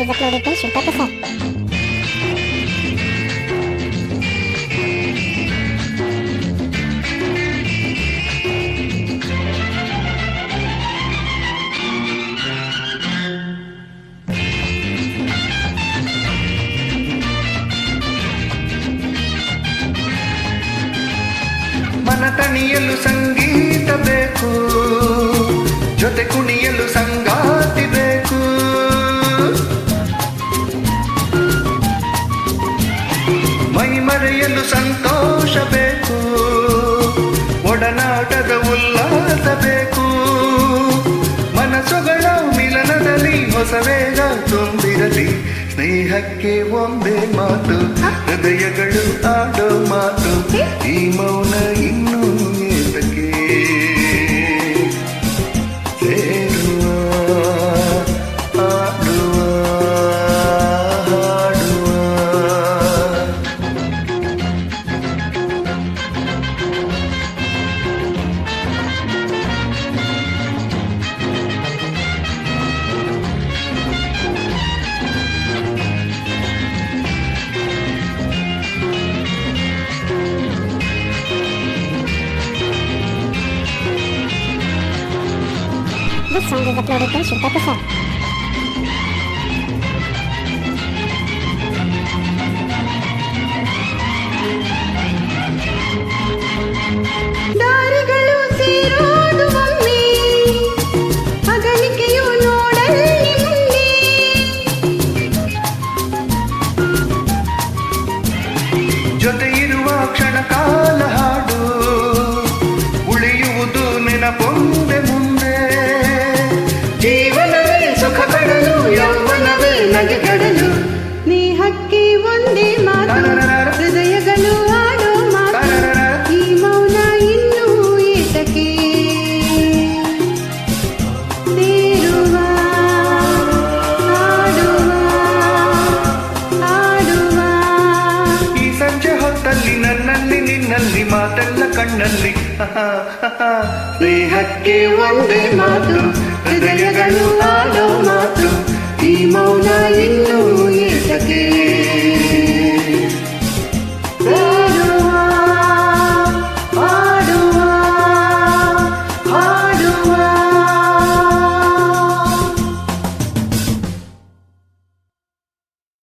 is uploaded by Shilpa Prasad. ಮನ ತಣಿಯಲು ಸಂಗೀತ ಬೇಕು ಜೊತೆ ಕುಣಿಯಲು ಮೈ ಮರೆಯಲು ಸಂತೋಷ ಬೇಕು. ಒಡನಾಟದ ಉಲ್ಲಾಸ ಬೇಕು. ಮನಸ್ಸುಗಳ ಮಿಲನದಲ್ಲಿ ಹೊಸ ವೇಗ ತುಂಬಿರಲಿ. ಸ್ನೇಹಕ್ಕೆ ಒಂದೇ ಮಾತು, ಹೃದಯಗಳು This song is uploaded by Shilpa Prasad. ಕಡಲು ಸ್ನೇಹಕ್ಕೆ ಒಂದೇ ಮಾತು. ಹೃದಯಗಳು ಆಡೋ ಮಾತು. ಈ ಮೌನ ಇನ್ನೂ ಏತಕ್ಕೆ? ಸೇರುವ ಆಡುವ ಆಡುವ ಈ ಸಂಜೆ ಹೊತ್ತಲ್ಲಿ ನನ್ನಲ್ಲಿ ನಿನ್ನಲ್ಲಿ ಮಾತೆಲ್ಲ ಕಣ್ಣಲ್ಲಿ. ಸ್ನೇಹಕ್ಕೆ ಒಂದೇ ಮಾತು. ಹೃದಯಗಳು ಆಡೋ ಮಾತು. ဒီမောင်နှံလေးလို့